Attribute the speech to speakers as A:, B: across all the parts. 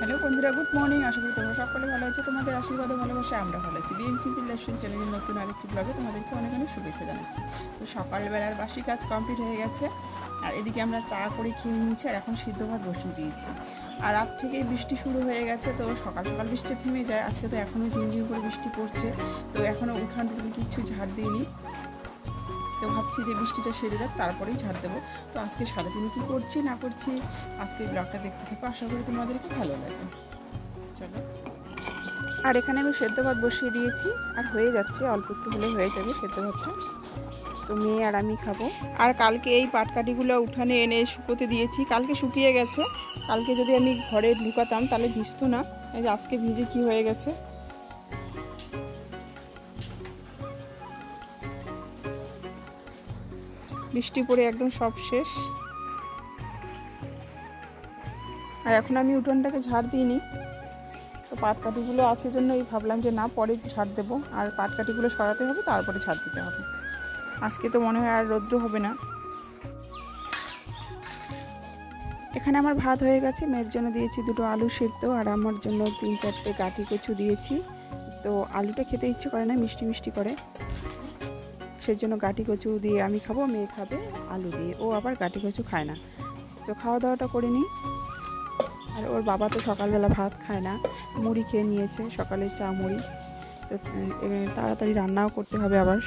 A: Hello বন্ধুরা, good morning. আশা করি তোমরা সকলে ভালো আছো। তোমাদের আশীর্বাদে ভালোবাসে আমরা ভালো আছি। বিএমসি রিলেশন চ্যানেলের নতুন আরেকটি ব্লগে তোমাদেরকে অনেক অনেক শুভেচ্ছা জানাচ্ছি। তো সকালবেলার বাসি কাজ কমপ্লিট হয়ে গেছে। আর এদিকে আমরা চা করে খেয়ে নিয়েছি আর এখন সিদ্ধ ভাত বসিয়ে দিয়েছি। আর রাত থেকেই বৃষ্টি শুরু হয়ে গেছে, তো সকাল সকাল বৃষ্টি থেমে যায়। আজকে তো এখনও ঝিমঝিম করে বৃষ্টি পড়ছে। তো এখনও উঠান টুঠান কিচ্ছু ঝাড় দিইনি। তো ভাবছি যে বৃষ্টিটা সেরে যাক তারপরেই ছাড় দেবো। তো আজকে সারাদিনে কী করছি না করছি আজকে ব্লগটা দেখতে থাকো। আশা করি তোমাদেরকে ভালো লাগে চলো। আর এখানে আমি সেদ্ধ ভাত বসিয়ে দিয়েছি আর হয়ে যাচ্ছে অল্প একটু হলে হয়ে যাবে সেদ্ধ ভাতটা। তো মেয়ে আর আমি খাব। আর কালকে এই পাটকাঠিগুলো উঠানে এনে শুকোতে দিয়েছি। কালকে শুকিয়ে গেছে। কালকে যদি আমি ঘরে ঢুকাতাম তাহলে ভিজতো না। এই যে আজকে ভিজে কি হয়ে গেছে? বৃষ্টি পড়ে একদম সব শেষ। আর এখন আমি উঠোনটাকে ঝাড় দিইনি তো পাটকাঠিগুলো আছে জন্যই ভাবলাম যে না, পরে ঝাড় দেবো। আর পাটকাঠিগুলো সরাতে হবে, তারপরে ঝাড় দিতে হবে। আজকে তো মনে হয় আর রৌদ্র হবে না। এখানে আমার ভাত হয়ে গেছে। মেয়ের জন্য দিয়েছি দুটো আলু সেদ্ধ, আর আমার জন্য তিন চারটে গাঠি কচু দিয়েছি। তো আলুটা খেতে ইচ্ছে করে না, মিষ্টি মিষ্টি করে। সেজন্য গাটি কচু দিয়ে আমি খাব, মেয়ে খাবে আলু দিয়ে। ও আবার গাটি কচু খায় না। তো খাওয়া দাওয়াটা করে নিই। আর ওর বাবা তো সকালবেলা ভাত খায় না। মুড়ি খেয়ে নিয়েছে সকালে চা মুড়ি। তো তাড়াতাড়ি রান্নাও করতে হবে আবার।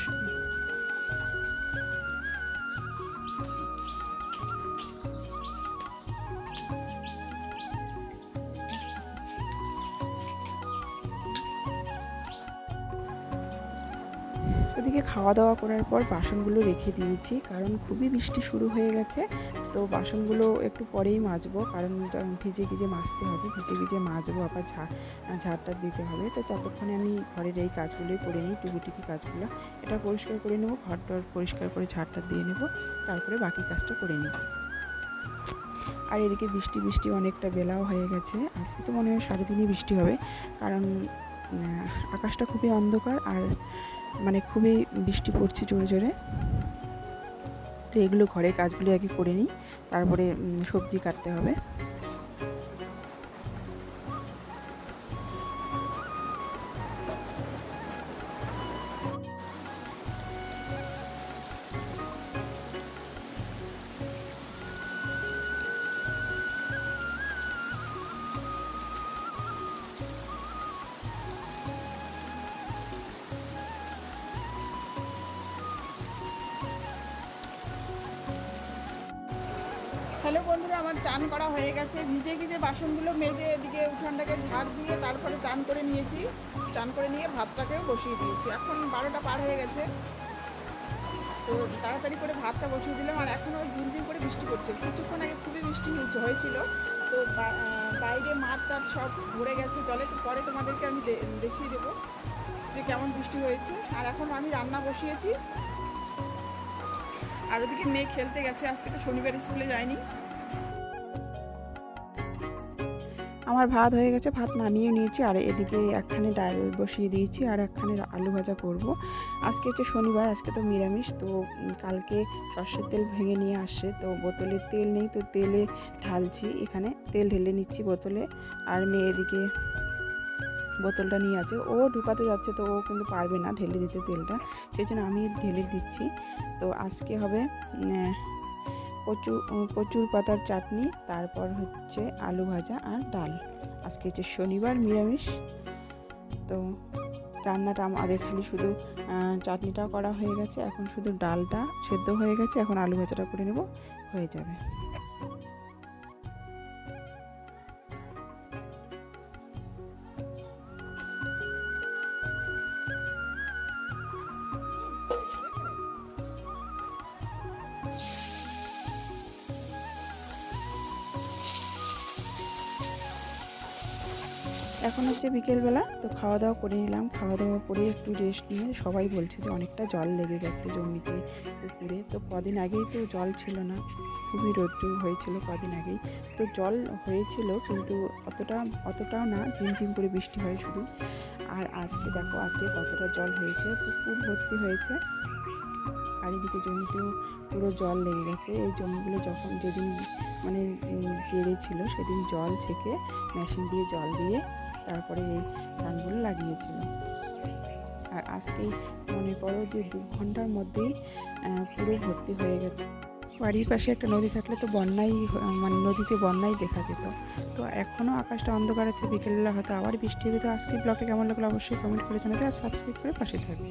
A: ওদিকে খাওয়া দাওয়া করার পর বাসনগুলো রেখে দিয়েছি, কারণ খুবই বৃষ্টি শুরু হয়ে গেছে। তো বাসনগুলো একটু পরেই মাজবো, কারণ ভিজে ভিজে মাজতে হবে, ভিজে ভিজে মাজবো, আবার ঝা, ঝাড়টা দিতে হবে। তো ততক্ষণে আমি ঘরের এই কাজগুলোই করে নিই, টুকিটুকি কাজগুলো। এটা পরিষ্কার করে নেব, ঘরটা পরিষ্কার করে ঝাড়টা দিয়ে নেব, তারপরে বাকি কাজটা করে নিই। আর এদিকে বৃষ্টি বৃষ্টি অনেকটা বেলাও হয়ে গেছে। আজকে তো মনে হয় সারাদিনই বৃষ্টি হবে, কারণ আকাশটা খুবই অন্ধকার, আর মানে খুবই বৃষ্টি পড়ছে জোরে জোরে। তো এগুলো ঘরের কাজগুলো আগে করে নিই, তারপরে সবজি কাটতে হবে। হ্যালো বন্ধুরা, আমার চান করা হয়ে গেছে। ভিজে ভিজে বাসনগুলো মেজে এদিকে উঠানটাকে ঝাড় দিয়ে তারপরে চান করে নিয়েছি। চান করে নিয়ে ভাতটাকেও বসিয়ে দিয়েছি। এখন বারোটা পার হয়ে গেছে। তো তাড়াতাড়ি করে ভাতটা বসিয়ে দিলাম। আর এখনও ঝিমঝিম করে বৃষ্টি পড়ছে। কিছুক্ষণ আগে খুবই বৃষ্টি হয়েছে, হয়েছিল। তো বাইরে মাঠ টাট সব ভরে গেছে। জলে তো পরে তোমাদেরকে আমি দেখিয়ে দেবো যে কেমন বৃষ্টি হয়েছে। আর এখন আমি রান্না বসিয়েছি। আর ওদিকে মেয়ে খেলতে গেছে, আজকে তো শনিবার স্কুলে যায়নি। আমার ভাত হয়ে গেছে, ভাত নামিয়ে নিয়েছি, আর এদিকে একখানে ডাল বসিয়ে দিয়েছি, আর একখানে আলু ভাজা করব। আজকে হচ্ছে শনিবার, আজকে তো নিরামিষ, তো কালকে সর্ষের তেল ভেঙে নিয়ে আসে তো বোতলে তেল নেই, তো তেলে ঢালছি, এখানে তেল ঢেলে নিচ্ছি বোতলে, আর মেয়ে এদিকে বোতলটা নিয়ে আছে। ও ঢুকাতে যাচ্ছে তো ও কিন্তু পারবে না ঢেলে দিতে তেলটা। সেই জন্য আমি ঢেলে দিচ্ছি। তো আজকে হবে কচু কচুর পাতার চাটনি, তারপর হচ্ছে আলু ভাজা আর ডাল। আজকে হচ্ছে শনিবার নিরামিষ। তো রান্নাটা আমাদের খালি শুধু চাটনিটাও করা হয়ে গেছে। এখন শুধু ডালটা সেদ্ধ হয়ে গেছে। এখন আলু ভাজাটা করে নেব। হয়ে যাবে। এখন হচ্ছে বিকেলবেলা, তো খাওয়া দাওয়া করে নিলাম। খাওয়া দাওয়া করে একটু রেস্ট নিয়ে সবাই বলছে যে অনেকটা জল লেগে গেছে জমিতে পুকুরে তো কদিন আগেই তো জল ছিল না, খুবই রৌদ্র হয়েছিল কদিন আগেই। তো জল হয়েছিল কিন্তু অতটা, অতটাও না, ঝিমঝিম করে বৃষ্টি হয় শুধু। আর আজকে দেখো, আজকে কতটা জল হয়েছে, পুকুর ভর্তি হয়েছে। আর এদিকে জমিতেও পুরো জল লেগে গেছে। এই জমিগুলো যখন যেদিন মানে বেড়েছিল, সেদিন জল ছেঁকে মেশিন দিয়ে জল দিয়ে তারপরে এই গানগুলো লাগিয়েছিল। আর আজকেই মনে করো যে দু ঘণ্টার মধ্যেই পুরো ভর্তি হয়ে গেছে। বাড়ির পাশে একটা নদী থাকলে তো বন্যাই মানে নদীতে বন্যাই দেখা যেত। তো এখনও আকাশটা অন্ধকার আছে, বিকেলবেলা হয়তো আবার বৃষ্টি হবে। তো আজকে ব্লগে কেমন লাগল অবশ্যই কমেন্ট করে জানাবে আর সাবস্ক্রাইব করে পাশে থাকবে।